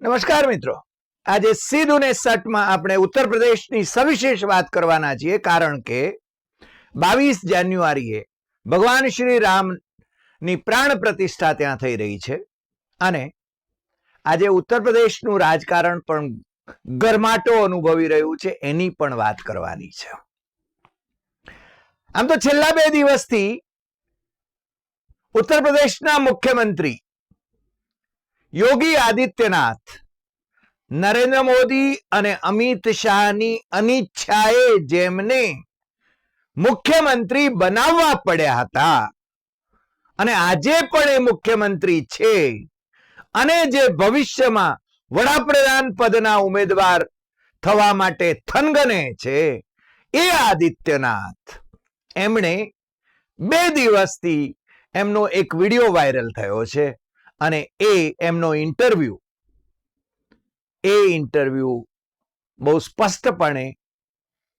નમસ્કાર મિત્રો. આજે સીધું ને સટમાં આપણે ઉત્તર પ્રદેશની સવિશેષ વાત કરવાના છીએ કારણ કે બાવીસ જાન્યુઆરીએ ભગવાન શ્રી રામની પ્રાણ પ્રતિષ્ઠા ત્યાં થઈ રહી છે અને આજે ઉત્તર પ્રદેશનું રાજકારણ પણ ગરમાટો અનુભવી રહ્યું છે, એની પણ વાત કરવાની છે. આમ તો છેલ્લા બે દિવસથી ઉત્તર પ્રદેશના મુખ્યમંત્રી યોગી આદિત્યનાથ, નરેન્દ્ર મોદી અને અમિત શાહની અનિચ્છાએ જેમને મુખ્યમંત્રી બનાવવા પડ્યા હતા. અને આજે પણ એ મુખ્યમંત્રી છે. અને જે ભવિષ્યમાં વડાપ્રધાન પદના ઉમેદવાર થવા માટે થનગને છે એ આદિત્યનાથ. એમણે બે દિવસથી એમનો એક વીડિયો વાયરલ થયો છે. અને એ એમનો ઇન્ટરવ્યુ એ ઇન્ટરવ્યુ બહુ સ્પષ્ટપણે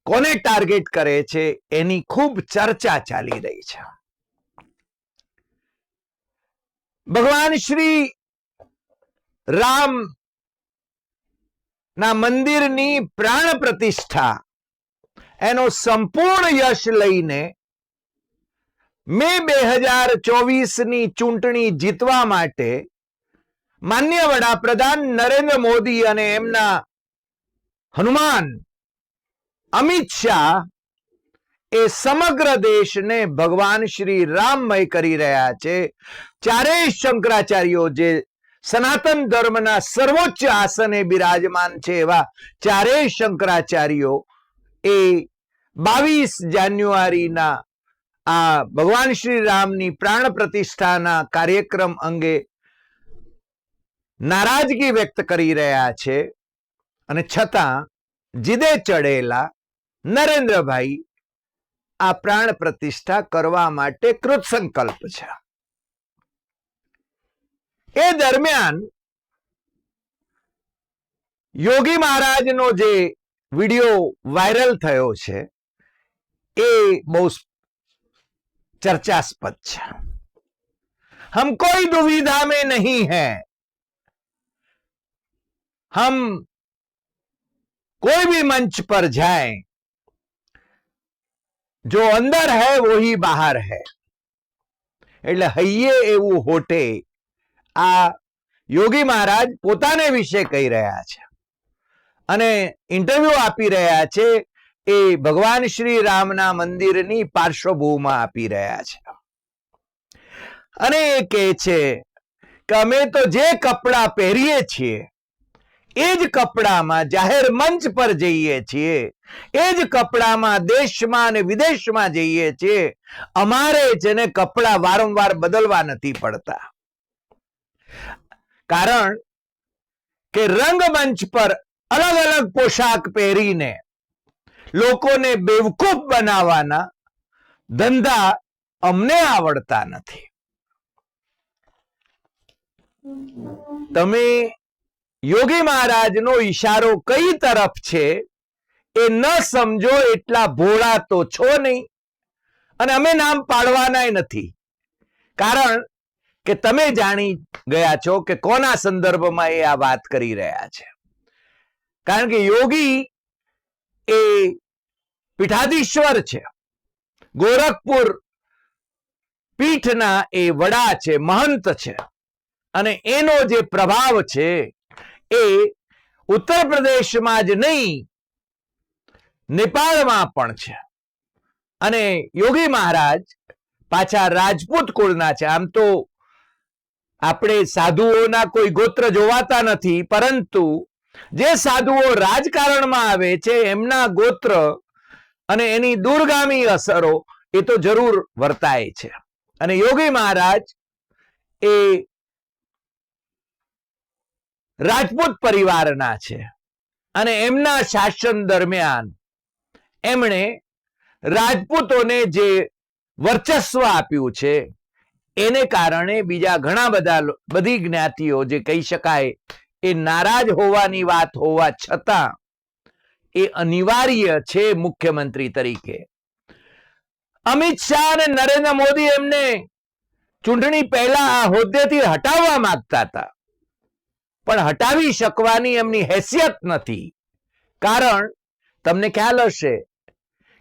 કોને ટાર્ગેટ કરે છે એની ખૂબ ચર્ચા ચાલી રહી છે. ભગવાન શ્રી રામ ના મંદિરની પ્રાણ પ્રતિષ્ઠા, એનો સંપૂર્ણ યશ લઈને મે બે હજાર ચોવીસની ચૂંટણી જીતવા માટે માન્ય વડાપ્રધાન નરેન્દ્ર મોદી અને એમના હનુમાન અમિત શાહ એ સમગ્ર દેશને ભગવાન શ્રી રામમય કરી રહ્યા છે. ચારેય શંકરાચાર્યો જે સનાતન ધર્મના સર્વોચ્ચ આસને બિરાજમાન છે એવા ચારેય શંકરાચાર્યો એ બાવીસ જાન્યુઆરીના આ ભગવાન શ્રી રામની પ્રાણ પ્રતિષ્ઠાના કાર્યક્રમ અંગે નારાજગી વ્યક્ત કરી રહ્યા છે અને છતાં જીદે ચડેલા નરેન્દ્રભાઈ આ પ્રાણ પ્રતિષ્ઠા કરવા માટે કૃતસંકલ્પ છે. એ દરમિયાન યોગી મહારાજનો જે વીડિયો વાયરલ થયો છે એ બહુ चर्चास्पद છે हम कोई दुविधा में नहीं है हम कोई भी मंच पर जाएं जो अंदर है वो ही બહાર है એટલે હૈયે એવું હોટે આ યોગી મહારાજ પોતાને વિશે કહી રહ્યા છે અને ઇન્ટરવ્યુ આપી રહ્યા છે એ ભગવાન શ્રી રામના મંદિરની પાર્શ્વભૂમિમાં આપી રહ્યા છે. અને એ કહે છે કે અમે તો જે કપડાં પહેરીએ છીએ, એ જ કપડામાં જાહેર મંચ પર જઈએ છીએ, એ જ કપડામાં દેશમાં અને વિદેશમાં જઈએ છીએ, અમારે જેને કપડા વારંવાર બદલવા નથી પડતા. કારણ કે રંગમંચ પર અલગ અલગ પોશાક પહેરીને લોકોને બેવકૂફ બનાવવાના ધંધા અમને આવડતા નથી. તમે યોગી મહારાજનો ઈશારો કઈ તરફ છે એ ન સમજો એટલા ભોળા તો છો નહીં. અને અમે નામ પાડવાના નથી. કારણ કે તમે જાણી ગયા છો કે કોના સંદર્ભમાં એ આ વાત કરી રહ્યા છે. કારણ કે યોગી એ પીઠાધીશ્વર છે. ગોરખપુર પીઠના એ વડા છે, મહંત છે. અને એનો જે પ્રભાવ છે એ ઉત્તર પ્રદેશમાં જ નહીં, નેપાળમાં પણ છે. અને યોગી મહારાજ પાછા રાજપૂત કુળના છે. આમ તો આપણે સાધુઓના કોઈ ગોત્ર જોવાતા નથી, પરંતુ જે સાધુઓ રાજકારણમાં આવે છે, એમના ગોત્ર અને એની દૂરગામી અસરો એ તો જરૂર વર્તાય છે. અને યોગી મહારાજ એ રાજપૂત પરિવારના છે અને એમના શાસન દરમિયાન એમણે રાજપૂતોને જે વર્ચસ્વ આપ્યું છે, એને કારણે બીજા ઘણા બધા બધી જ્ઞાતિઓ જે કહી શકાય એ નારાજ હોવાની વાત હોવા છતાં એ અનિવાર્ય છે મુખ્યમંત્રી તરીકે. અમિત શાહ અને નરેન્દ્ર મોદી એમને ચૂંટણી પહેલા આ હોદ્દેથી હટાવવા માંગતા હતા. પણ હટાવી શકવાની એમની હેસિયત નથી. કારણ, તમને ખ્યાલ હશે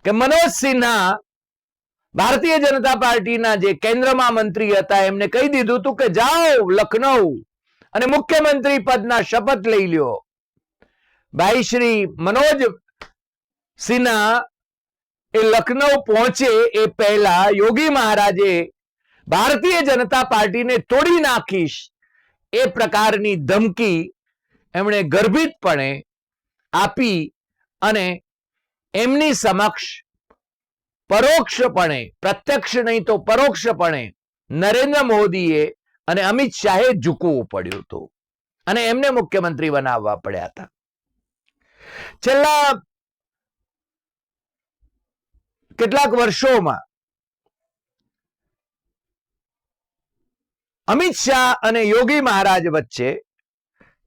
કે મનોજ સિન્હા ભારતીય જનતા પાર્ટીના જે કેન્દ્રમાં મંત્રી હતા, એમને કહી દીધું હતું કે જાઓ લખનઉ અને મુખ્યમંત્રી પદના શપથ લઈ લ્યો. ભાઈ શ્રી મનોજ સિન્હા એ લખનઉ પહોંચે એ પહેલા યોગી મહારાજે ભારતીય જનતા પાર્ટીને તોડી નાખીશ એ પ્રકારની ધમકી એમણે ગર્ભિતપણે આપી અને એમની સમક્ષ પરોક્ષપણે, પ્રત્યક્ષ નહીં તો પરોક્ષપણે નરેન્દ્ર મોદીએ અને અમિત શાહે ઝૂકવું પડ્યું હતું. અને એમને મુખ્યમંત્રી બનાવવા પડ્યા હતા. છેલ્લા કેટલાક વર્ષોમાં અમિત શાહ અને યોગી મહારાજ વચ્ચે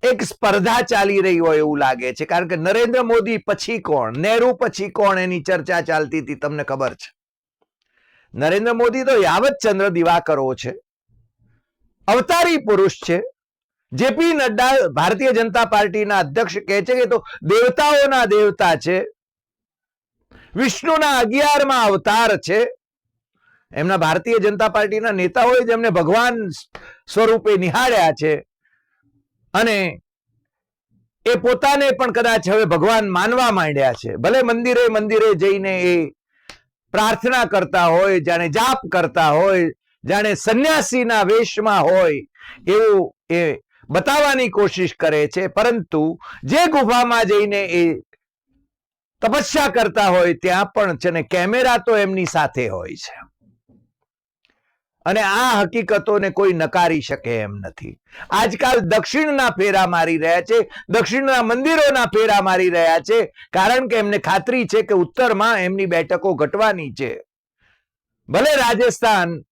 એક સ્પર્ધા ચાલી રહી હોય એવું લાગે છે. કારણ કે નરેન્દ્ર મોદી પછી કોણ? નહેરુ પછી કોણ? એની ચર્ચા ચાલતી હતી, તમને ખબર છે. નરેન્દ્ર મોદી તો યાવત ચંદ્ર દિવાકરો છે. અવતારી પુરુષ છે. જેપી નડ્ડા ભારતીય જનતા પાર્ટીના અધ્યક્ષ કહે છે કે તો દેવતાઓના દેવતા છે. વિષ્ણુના અગિયારમાં અવતાર છે. એમના ભારતીય જનતા પાર્ટીના નેતાઓએ જેમને ભગવાન સ્વરૂપે નિહાળ્યા છે. અને એ પોતાને પણ કદાચ હવે ભગવાન માનવા માંડ્યા છે. ભલે મંદિરે મંદિરે જઈને એ પ્રાર્થના કરતા હોય, જાણે જાપ કરતા હોય જાણે સંન્યાસીના વેશમાં હોય એવું એ બતાવવાની કોશિશ કરે છે. પરંતુ જે ગુફામાં જઈને એ તપસ્યા કરતા હોય ત્યાં પણ છે ને કેમેરા તો એમની સાથે હોય છે. અને આ હકીકતોને કોઈ નકારી શકે એમ નથી. આજકાલ દક્ષિણના ફેરા મારી રહ્યા છે, દક્ષિણના મંદિરોના ફેરા મારી રહ્યા છે, કારણ કે એમને ખાતરી છે કે ઉત્તરમાં એમની બેઠકો ઘટવાની છે. ભલે રાજસ્થાન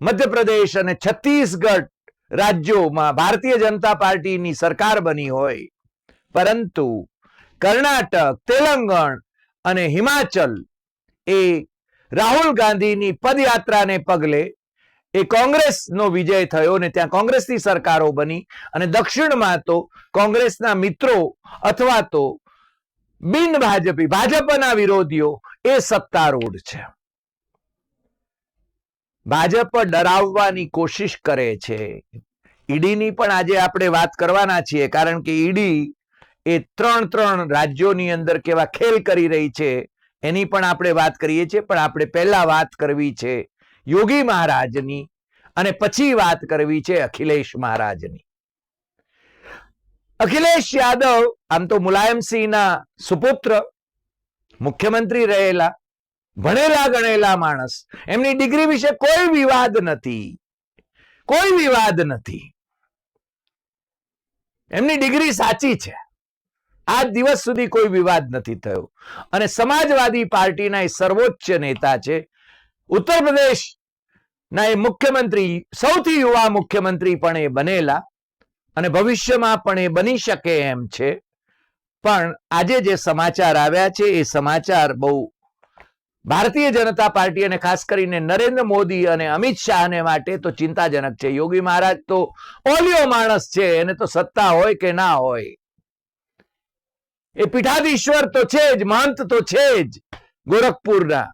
મધ્યપ્રદેશ અને છત્તીસગઢ રાજ્યોમાં ભારતીય જનતા પાર્ટીની સરકાર બની હોય. પરંતુ કર્ણાટક, તેલંગણ અને હિમાચલ એ રાહુલ ગાંધીની પદયાત્રાને પગલે એ કોંગ્રેસનો વિજય થયો ને ત્યાં કોંગ્રેસની સરકારો બની અને દક્ષિણમાં તો કોંગ્રેસના મિત્રો અથવા તો બિન ભાજપી, ભાજપના વિરોધીઓ એ સત્તારૂઢ છે. ભાજપ ડરાવવાની કોશિશ કરે છે. ઈડીની પણ આજે આપણે વાત કરવાના છીએ, કારણ કે ઈડી એ ત્રણ ત્રણ રાજ્યોની અંદર કેવા ખેલ કરી રહી છે, એની પણ આપણે વાત કરીએ છીએ, પણ આપણે પહેલા વાત કરવી છે યોગી મહારાજની અને પછી વાત કરવી છે અખિલેશ મહારાજની. અખિલેશ યાદવ, આમ તો મુલાયમસિંહના સુપુત્ર, મુખ્યમંત્રી રહેલા ભણેલા ગણેલા માણસ, એમની ડિગ્રી વિશે કોઈ વિવાદ નથી. કોઈ વિવાદ નથી. એમની ડિગ્રી સાચી છે. આજ દિવસ સુધી કોઈ વિવાદ નથી થયો. અને સમાજવાદી પાર્ટીના એ સર્વોચ્ચ નેતા છે. ઉત્તર પ્રદેશ ના એ મુખ્યમંત્રી, સૌથી યુવા મુખ્યમંત્રી પણ એ બનેલા અને ભવિષ્યમાં પણ એ બની શકે એમ છે. પણ આજે જે સમાચાર આવ્યા છે, એ સમાચાર બહુ ભારતીય જનતા પાર્ટી અને ખાસ કરીને નરેન્દ્ર મોદી અને અમિત શાહને માટે તો ચિંતાજનક છે. યોગી મહારાજ તો ઓલિયો માણસ છે, એને તો સત્તા હોય કે ના હોય? એ પીઠાધીશ્વર તો છે જ, મહંત તો છે જ, ગોરખપુરના.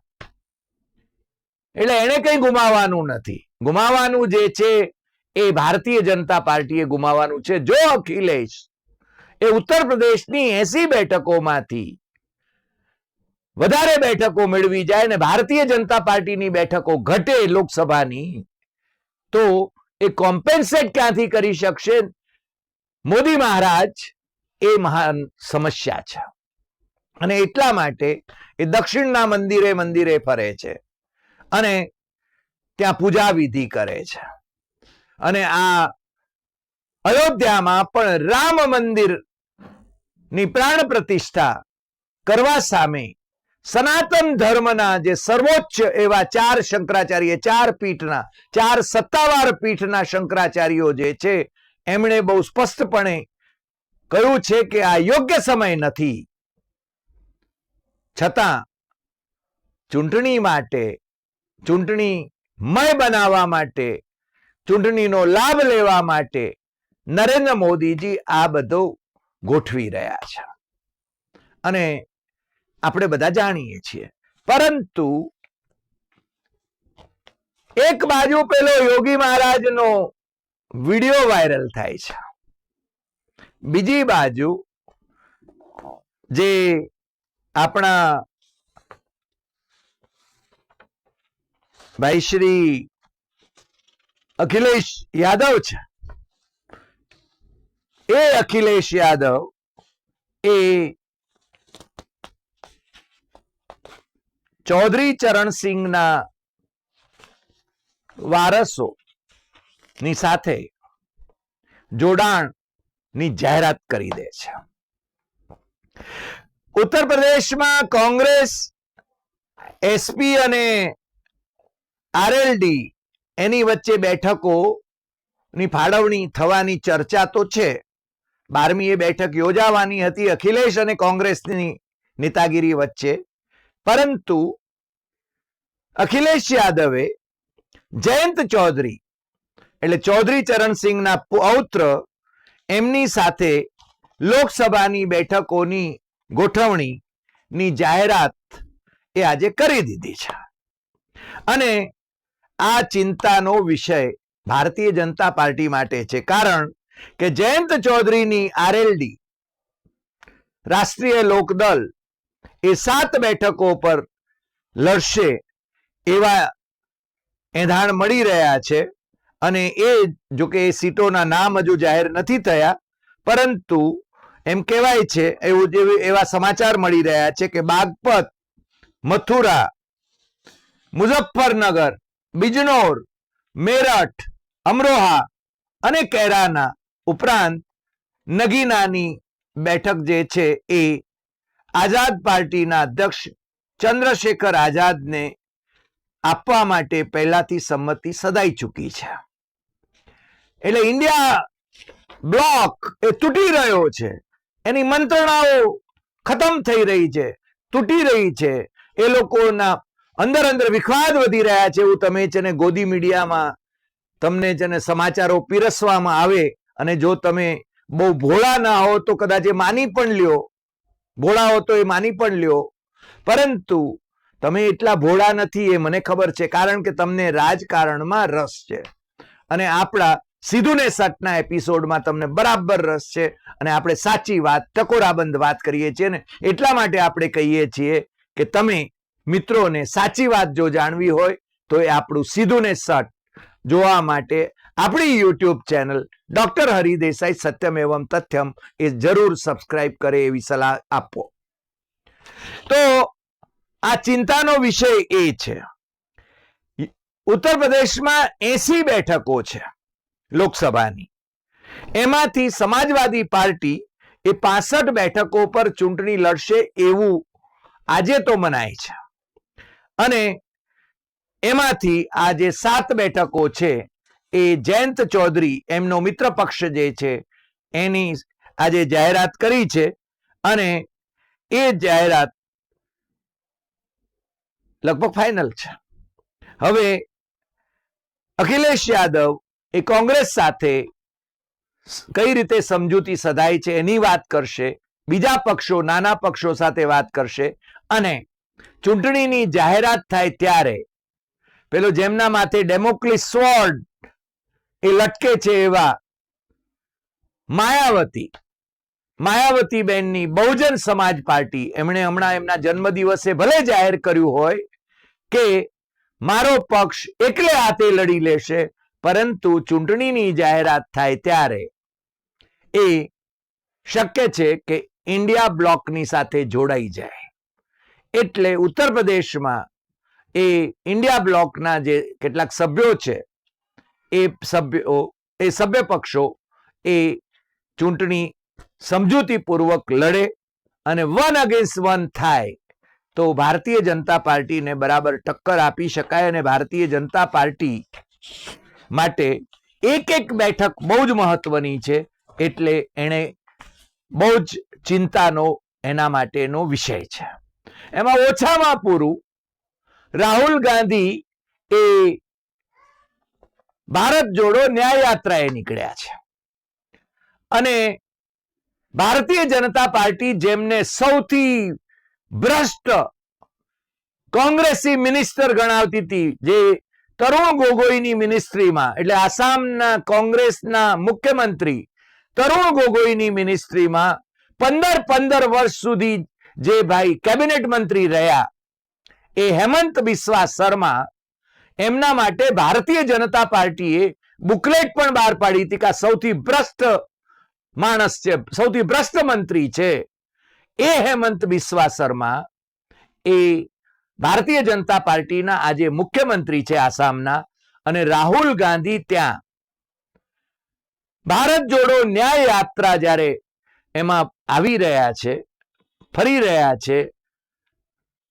એટલે એને કઈ ગુમાવવાનું નથી. ગુમાવવાનું જે છે, એ ભારતીય જનતા પાર્ટીએ ગુમાવવાનું છે. જો અખિલેશ, એ ઉત્તર પ્રદેશની એસી બેઠકોમાંથી વધારે બેઠકો મેળવી જાય ને ભારતીય જનતા પાર્ટીની બેઠકો ઘટે લોકસભાની, તો એ કોમ્પેન્સેટ ક્યાંથી કરી શકશે? મોદી મહારાજ એ મહાન સમસ્યા છે. અને એટલા માટે એ દક્ષિણના મંદિરે મંદિરે ફરે છે. અને ત્યાં પૂજા વિધિ કરે છે. અને આ અયોધ્યામાં પણ રામ મંદિરની પ્રાણ પ્રતિષ્ઠા કરવા સામે સનાતન ધર્મના જે સર્વોચ્ચ એવા ચાર શંકરાચાર્ય, ચાર પીઠના, ચાર સત્તાવાર પીઠના શંકરાચાર્યો જે છે, એમણે બહુ સ્પષ્ટપણે કહ્યું છે કે આ યોગ્ય સમય નથી. છતાં, ચૂંટણી માટે ચૂંટણી મય બનાવવા માટે, ચૂંટણીનો લાભ લેવા માટે નરેન્દ્ર મોદીજી આ બધું ગોઠવી રહ્યા છે. અને આપણે બધા જાણીએ છીએ. પરંતુ એક બાજુ પેલો યોગી મહારાજનો વીડિયો વાયરલ થાય છે. બીજી બાજુ જે આપણા ભાઈ શ્રી અખિલેશ યાદવ છે. એ અખિલેશ યાદવ એ ચૌધરી ચરણસિંહના વારસો ની સાથે જોડાણની જાહેરાત કરી દે છે. ઉત્તર પ્રદેશમાં કોંગ્રેસ એસપી અને આરએલડી એની વચ્ચે બેઠકો ની ફાળવણી થવાની ચર્ચા તો છે. બારમી એ બેઠક યોજાવાની હતી અખિલેશ અને કોંગ્રેસની નેતાગીરી વચ્ચે. પરંતુ અખિલેશ યાદવે, જયંત ચૌધરી, એટલે ચૌધરી ચરણસિંહના પૌત્ર, એમની સાથે લોકસભાની બેઠકોની ગોઠવણી ની જાહેરાત એ આજે કરી દીધી છે. અને આ ચિંતાનો વિષય ભારતીય જનતા પાર્ટી માટે છે. કારણ કે જયંત ચૌધરીની આરએલડી, રાષ્ટ્રીય લોકદળ એ સાત બેઠકો પર લડશે એવા એંધાણ મળી રહ્યા છે. અને એ જો કે એ સીટોના નામ હજુ જાહેર નથી થયા, પરંતુ એમ કહેવાય છે, એવું જેવી એવા સમાચાર મળી રહ્યા છે કે બાગપત, મથુરા, મુઝફ્ફરનગર, બિજનોર, મેરઠ, અમરોહા અને કેરાના ઉપરાંત નગીનાની બેઠક જે છે એ આઝાદ પાર્ટીના અધ્યક્ષ ચંદ્રશેખર આઝાદને આપવા માટે પહેલાથી સંમતિ સદાઈ ચૂકી છે. એટલે ઇન્ડિયા બ્લોક એ તૂટી રહ્યો છે. એની મંત્રણાઓ ખતમ થઈ રહી છે, તૂટી રહી છે. એ લોકોના અંદર અંદર વિખવાદ વધી રહ્યા છે એવું તમે છે ને ગોદી મીડિયામાં તમને છે ને સમાચારો પીરસવામાં આવે અને જો તમે બહુ ભોળા ના હો તો કદાચ એ માની પણ લ્યો. ભોળા હો તો એ માની પણ લ્યો. પરંતુ તમે એટલા ભોળા નથી એ મને ખબર છે, કારણ કે તમને રાજકારણમાં રસ છે. અને આપણા સીધું ને સટના એપિસોડમાં તમને બરાબર રસ છે અને આપણે સાચી વાત, ટકોરાબંધ વાત કરીએ છીએ ને, એટલા માટે આપણે કહીએ છીએ કે તમે મિત્રોને સાચી વાત જો જાણવી હોય, તો એ આપણું સીધું ને સટ જોવા માટે આપણી YouTube channel doctor Hari Desai Satyam Evam Tathyam એ જરૂર સબસ્ક્રાઇબ કરે એવી સલાહ આપો. તો આ ચિંતાનો વિષય એ છે. ઉત્તર પ્રદેશમાં એસી બેઠકો છે લોકસભાની. એમાંથી સમાજવાદી પાર્ટી એ પાસઠ બેઠકો પર ચૂંટણી લડશે એવું આજે તો મનાય છે. અને એમાંથી આ જે સાત બેઠકો છે એ જયંત ચૌધરી, એમનો મિત્ર પક્ષ જે છે, એની આજે જાહેરાત કરી છે અને એ જાહેરાત લગભગ ફાઇનલ છે. હવે અખિલેશ યાદવ એ કોંગ્રેસ સાથે કઈ રીતે સમજૂતી સધાય છે એની વાત કરશે, બીજા પક્ષો, નાના પક્ષો સાથે વાત કરશે અને ચૂંટણીની જાહેરાત થાય ત્યારે, પેલો જેમના માથે ડેમોક્લિસ સ્વોર્ડ એ લટકે છે એવા માયાવતી. માયાવતી બેનની બહુજન સમાજ પાર્ટી એમણે હમણાં એમના જન્મદિવસે ભલે જાહેર કર્યું હોય કે મારો પક્ષ એકલે હાથે લડી લેશે, પરંતુ ચૂંટણીની જાહેરાત થાય ત્યારે એ શક્ય છે કે ઇન્ડિયા બ્લોકની સાથે જોડાઈ જાય. એટલે ઉત્તર પ્રદેશમાં એ ઇન્ડિયા બ્લોકના જે કેટલાક સભ્યો છે એ સભ્યો એ સભ્ય પક્ષો એ ચૂંટણી સમજૂતીપૂર્વક લડે અને વન અગેન્સ્ટ વન થાય. તો ભારતીય જનતા પાર્ટીને બરાબર ટક્કર આપી શકાય અને ભારતીય જનતા પાર્ટી માટે એક એક બેઠક બહુ જ મહત્વની છે, એટલે એણે બહુ જ ચિંતાનો એના માટેનો વિષય છે. એમાં ઓછામાં પૂરું રાહુલ ગાંધી એ ભારત જોડો ન્યાયયાત્રાએ નીકળ્યા છે. અને ભારતીય જનતા પાર્ટી જેમને સૌથી ભ્રષ્ટ કોંગ્રેસી મિનિસ્ટર ગણાવતી હતી, જે તરુણ ગોગોઈની મિનિસ્ટ્રીમાં, એટલે આસામના કોંગ્રેસના મુખ્યમંત્રી તરુણ ગોગોઈની મિનિસ્ટ્રીમાં પંદર પંદર વર્ષ સુધી જે ભાઈ કેબિનેટ મંત્રી રહ્યા, એ હેમંત બિસ્વા શર્મા એમના માટે ભારતીય જનતા પાર્ટીએ બુકલેટ પણ બહાર પાડી હતી કે સૌથી ભ્રષ્ટ માણસ છે, સૌથી ભ્રષ્ટ મંત્રી છે. એ હેમંત બિસ્વા શર્મા એ ભારતીય જનતા પાર્ટીના આજે મુખ્યમંત્રી છે આસામના અને રાહુલ ગાંધી ત્યાં. ભારત જોડો ન્યાય યાત્રા જ્યારે એમાં આવી રહ્યા છે, ફરી રહ્યા છે,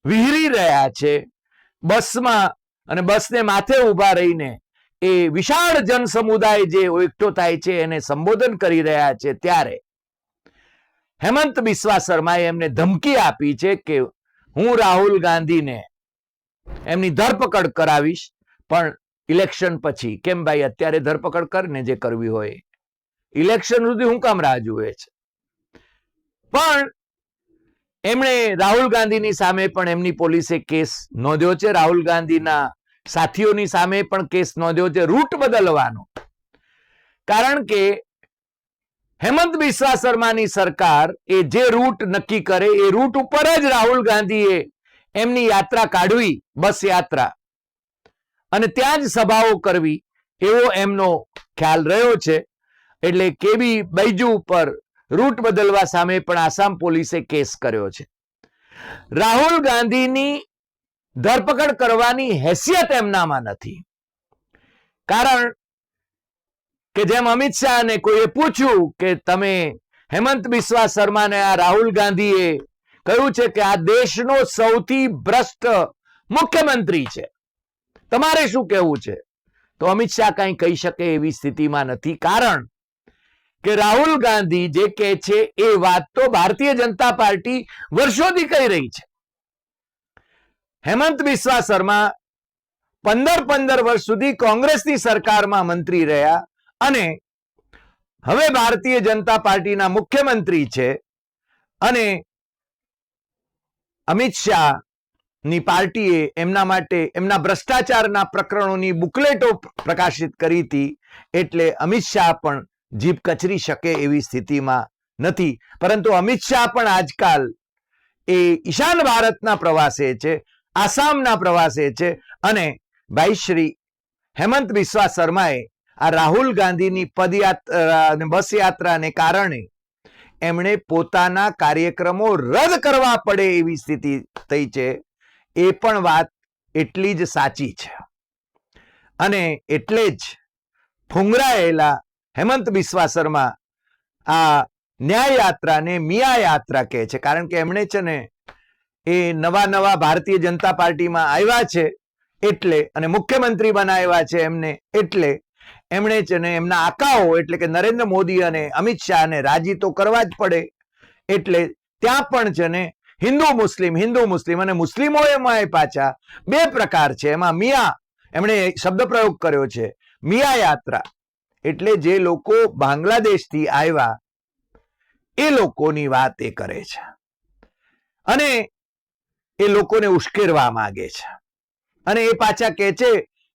વિહરી રહ્યા છે, બસમાં અને બસને માથે ઊભા રહીને એ વિશાળ જન સમુદાય જે એકઠો થાય છે, એને સંબોધન કરી રહ્યા છે ત્યારે હેમંત બિસ્વા શર્માએ એમને ધમકી આપી છે કે હું રાહુલ ગાંધીને એમની ધરપકડ કરાવીશ, પણ ઇલેક્શન પછી, કેમ ભાઈ અત્યારે ધરપકડ કરીને જે કરવી હોય, ઇલેક્શન સુધી હું કામ રાહ જુએ છે? પણ એમણે રાહુલ ગાંધીની સામે પણ એમની પોલીસે કેસ નોંધ્યો છે. રાહુલ ગાંધીના સાથીઓની સામે પણ કેસ નોંધ્યો છે. રૂટ બદલવાનો. કારણ કે હેમંત બિસ્વા શર્માની સરકાર એ જે રૂટ નક્કી કરે, એ રૂટ ઉપર જ રાહુલ ગાંધીએ એમની યાત્રા કાઢવી, બસ યાત્રા. અને ત્યાં જ સભાઓ કરવી, એવો એમનો ખ્યાલ રહ્યો છે. એટલે કેબી બૈજુ ઉપર રૂટ બદલવા સામે પણ આસામ પોલીસે કેસ કર્યો છે. રાહુલ ગાંધીની ધરપકડ કરવાની હેસિયત એમનામાં નથી. કારણ કે જેમ અમિત શાહને કોઈએ પૂછ્યું કે તમે હેમંત બિસ્વા શર્માને આ રાહુલ ગાંધીએ કહ્યું છે કે આ દેશનો સૌથી ભ્રષ્ટ મુખ્યમંત્રી છે. તમારે શું કહેવું છે? તો અમિત શાહ કંઈ કહી શકે એવી સ્થિતિમાં નથી. કારણ કે રાહુલ ગાંધી જે કહે છે, એ વાત તો ભારતીય જનતા પાર્ટી વર્ષોથી કહી રહી છે. હેમંત બિસ્વા શર્મા પંદર પંદર વર્ષ સુધી કોંગ્રેસની સરકારમાં મંત્રી રહ્યા અને હવે ભારતીય જનતા પાર્ટીના મુખ્યમંત્રી છે અને અમિત શાહની પાર્ટીએ એમના માટે એમના ભ્રષ્ટાચારના પ્રકરણોની બુકલેટો પ્રકાશિત કરી હતી. એટલે અમિત શાહ પણ જીભ કચરી શકે એવી સ્થિતિમાં નથી. પરંતુ અમિત શાહ પણ આજકાલ એ ઈશાન ભારતના પ્રવાસે છે, આસામના પ્રવાસે છે અને ભાઈ શ્રી હેમંત બિસ્વા શર્માએ આ રાહુલ ગાંધીની પદયાત્રા બસ યાત્રાને કારણે એમણે પોતાના કાર્યક્રમો રદ કરવા પડે એવી સ્થિતિ થઈ છે. એ પણ વાત એટલી જ સાચી છે. અને એટલે જ ફુંગરાયેલા હેમંત બિસ્વા શર્મા આ ન્યાય યાત્રાને મિયા યાત્રા કહે છે. કારણ કે એમણે છે ને એ નવા નવા ભારતીય જનતા પાર્ટીમાં આવ્યા છે એટલે અને મુખ્યમંત્રી બનાવ્યા છે એમને એટલે એમણે છે ને એમના આકાઓ એટલે કે નરેન્દ્ર મોદી અને અમિત શાહને રાજી તો કરવા જ પડે એટલે ત્યાં પણ છે ને હિન્દુ મુસ્લિમ હિન્દુ મુસ્લિમ અને મુસ્લિમો એમાં પાછા બે પ્રકાર છે. એમાં મિયા એમણે શબ્દ પ્રયોગ કર્યો છે. મિયા યાત્રા એટલે જે લોકો બાંગ્લાદેશથી આવ્યા, એ લોકોની વાત એ કરે છે. અને એ લોકોને ઉશ્કેરવા માંગે છે. અને એ પાછા કહે છે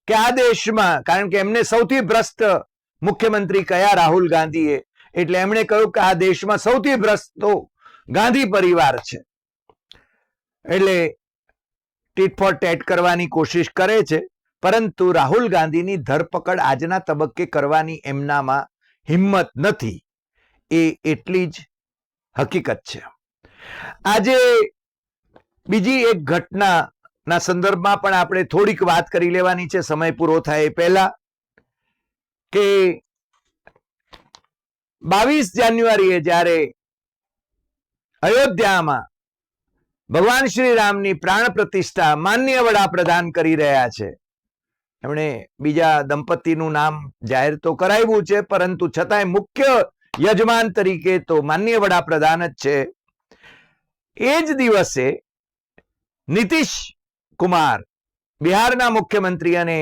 કે આ દેશમાં, કારણ કે એમને સૌથી ભ્રષ્ટ મુખ્યમંત્રી કયા રાહુલ ગાંધીએ? એટલે એમણે કહ્યું કે આ દેશમાં સૌથી ભ્રષ્ટ ગાંધી પરિવાર છે. એટલે ટીટ ફોર ટેટ કરવાની કોશિશ કરે છે. પરંતુ રાહુલ ગાંધીની ધરપકડ આજના તબક્કે કરવાની એમનામાં હિંમત નથી. એ એટલી જ હકીકત છે. આજે બીજી એક ઘટનાના સંદર્ભમાં પણ આપણે થોડીક વાત કરી લેવાની છે. સમય પૂરો થાય એ પહેલા કે બાવીસ જાન્યુઆરીએ જ્યારે અયોધ્યામાં ભગવાન શ્રી રામની પ્રાણ પ્રતિષ્ઠા માન્ય વડાપ્રધાન કરી રહ્યા છે એમણે બીજા દંપતીનું નામ જાહેર તો કરાવ્યું છે, પરંતુ છતાંય મુખ્ય યજમાન તરીકે તો માન્ય વડાપ્રધાન જ છે. એ જ દિવસે નીતિશ કુમાર બિહારના મુખ્યમંત્રી અને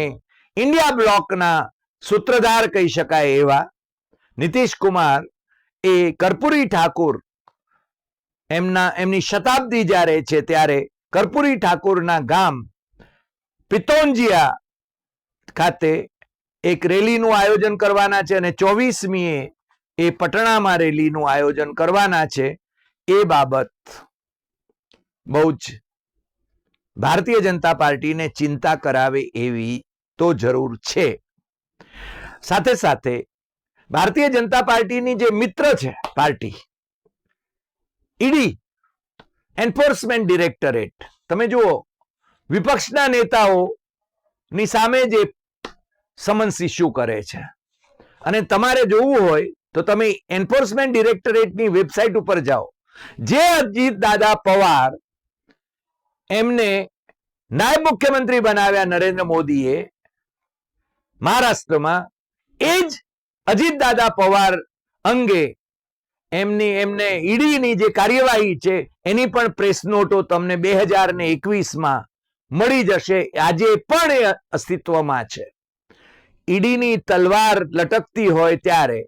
ઇન્ડિયા બ્લોકના સૂત્રધાર કહી શકાય એવા નીતિશ કુમાર એ કર્પૂરી ઠાકુર એમના, એમની શતાબ્દી જ્યારે છે ત્યારે કર્પૂરી ઠાકુરના ગામ પિતોંજિયા ખાતે એક રેલીનું આયોજન કરવાના છે અને ચોવીસમીએ એ પટણામાં રેલીનું આયોજન કરવાના છે. એ બાબત બહુ જ ભારતીય જનતા પાર્ટીને ચિંતા કરાવે એવી તો જરૂર છે. સાથે સાથે ભારતીય જનતા પાર્ટીની જે મિત્ર છે પાર્ટી, ઈડી એન્ફોર્સમેન્ટ ડિરેક્ટરેટ, તમે જુઓ, વિપક્ષના નેતાઓની સામે જે સમન્સ ઇસ્યુ કરે છે. અને તમારે જોવું હોય તો તમે એન્ફોર્સમેન્ટ ડિરેક્ટરેટની વેબસાઇટ ઉપર જાઓ. જે અજીત દાદા પવાર એમને નાયબ મુખ્યમંત્રી બનાવ્યા નરેન્દ્ર મોદીએ મહારાષ્ટ્રમાં, એ જ અજીત દાદા પવાર અંગે એમની, એમને ઈડીની જે કાર્યવાહી છે, એની પણ પ્રેસ નોટો તમને બે હજાર ને એકવીસમાં મળી જશે. આજે પણ એ અસ્તિત્વમાં છે. ઈડીની તલવાર લટકતી હોય ત્યારે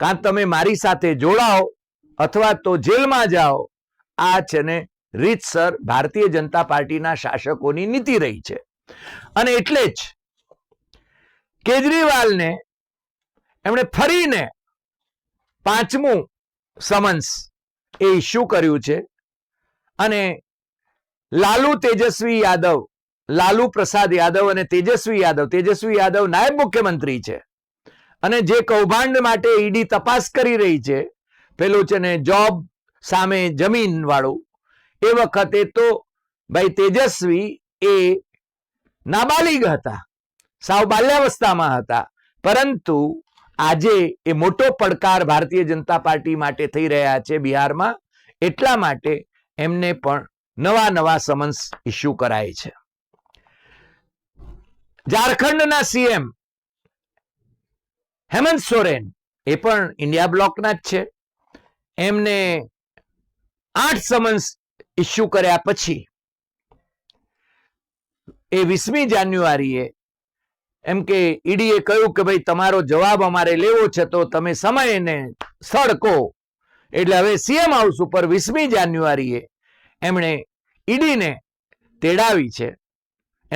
કાં તમે મારી સાથે જોડાઓ અથવા તો જેલમાં જાઓ, આ છે ને રીતસર ભારતીય જનતા પાર્ટીના શાસકોની નીતિ રહી છે. અને એટલે જ કેજરીવાલને એમણે ફરીને પાંચમું સમન્સ એ ઇસ્યુ કર્યું છે. અને લાલુ તેજસ્વી યાદવ લાલુ પ્રસાદ યાદવ અને તેજસ્વી યાદવ. તેજસ્વી યાદવ નાયબ મુખ્યમંત્રી છે. અને જે કૌભાંડ માટે ઈડી તપાસ કરી રહી છે, પેલું છે ને જોબ સામે જમીન વાળું એ વખતે તો ભાઈ તેજસ્વી એ નાબાલિગ હતા, સાવ બાલ્યાવસ્થામાં હતા. પરંતુ આજે એ મોટો પડકાર ભારતીય જનતા પાર્ટી માટે થઈ રહ્યા છે બિહારમાં, એટલા માટે એમને પણ નવા નવા સમન્સ ઇસ્યુ કરાય છે. ઝારખંડના સીએમ હેમંત સોરેન એ પણ ઇન્ડિયા બ્લોકના જ છે. એમને આઠ સમન્સ ઇસ્યુ કર્યા પછી એ વીસમી જાન્યુઆરીએ એમ કે ઈડીએ કહ્યું કે ભાઈ તમારો જવાબ અમારે લેવો છે તો તમે સમયને સ્થળ એટલે હવે સીએમ હાઉસ ઉપર વીસમી જાન્યુઆરીએ એમણે ઈડીને તેડાવી છે.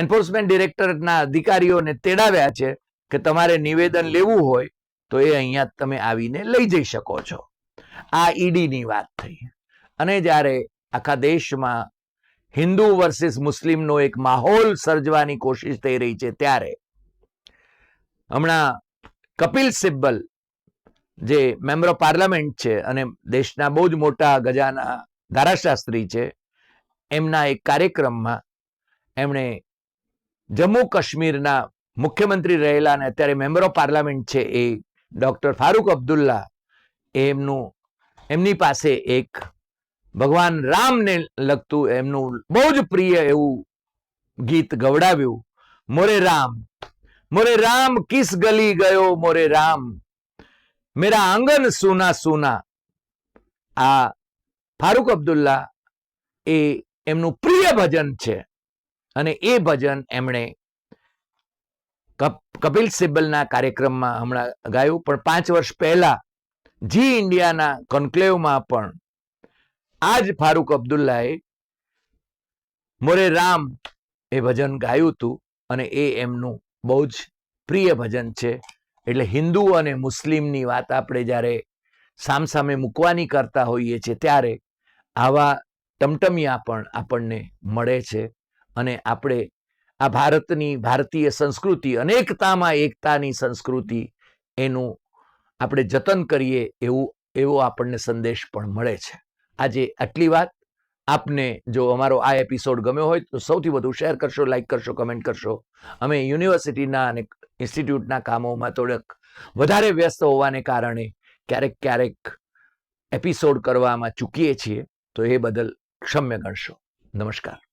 એન્ફોર્સમેન્ટ ડિરેક્ટરેટના અધિકારીઓને તેડાવ્યા છે કે તમારે નિવેદન લેવું હોય તો એ અહીંયા તમે આવીને લઈ જઈ શકો છો. આ ઈડીની વાત થઈ. અને જ્યારે આખા દેશમાં હિન્દુ વર્સિસ મુસ્લિમનો એક માહોલ સર્જવાની કોશિશ થઈ રહી છે ત્યારે હમણાં કપિલ સિબ્બલ, જે મેમ્બર ઓફ પાર્લામેન્ટ છે અને દેશના બહુ જ મોટા ગજાના ધારાશાસ્ત્રી છે, એમના એક કાર્યક્રમમાં એમણે જમ્મુ કાશ્મીરના મુખ્યમંત્રી રહેલા અને અત્યારે મેમ્બર ઓફ પાર્લામેન્ટ છે એ ડોક્ટર ફારૂક અબ્દુલ્લા, એમનું, એમની પાસે એક ભગવાન રામને લગતું એમનું બહુ જ પ્રિય એવું ગીત ગવડાવ્યું, મોરે રામ મોરે રામ કિસ ગલી ગયો, મોરે રામ, મેરા આંગન સુના સુના. આ ફારૂક અબ્દુલ્લા એ એમનું પ્રિય ભજન છે. અને એ ભજન એમણે કપ- કપિલ સિબ્બલના કાર્યક્રમમાં હમણાં ગાયું. પણ પાંચ વર્ષ પહેલા જી ઇન્ડિયાના કોન્ક્લેવમાં પણ આ જ ફારૂક અબ્દુલ્લાએ મોરે રામ એ ભજન ગાયું હતું અને એ એમનું બહુ જ પ્રિય ભજન છે. એટલે હિન્દુ અને મુસ્લિમની વાત આપણે જ્યારે સામસામે મૂકવાની કરતા હોઈએ છીએ ત્યારે આવા ટમટમિયા પણ આપણને મળે છે. અને આપણે આ ભારતની, ભારતીય સંસ્કૃતિ, અનેકતામાં એકતાની સંસ્કૃતિ, એનું આપણે જતન કરીએ એવું, એવો આપણને સંદેશ પણ મળે છે. આજે આટલી વાત. આપને જો અમારો આ એપિસોડ ગમ્યો હોય તો સૌથી વધુ શેર કરશો લાઈક કરશો કમેન્ટ કરશો. અમે યુનિવર્સિટીના અને ઇન્સ્ટિટ્યૂટના કામોમાં થોડક વધારે વ્યસ્ત હોવાને કારણે ક્યારેક ક્યારેક એપિસોડ કરવામાં ચૂકીએ છીએ. તો એ બદલ ક્ષમ્ય ગણશો. નમસ્કાર.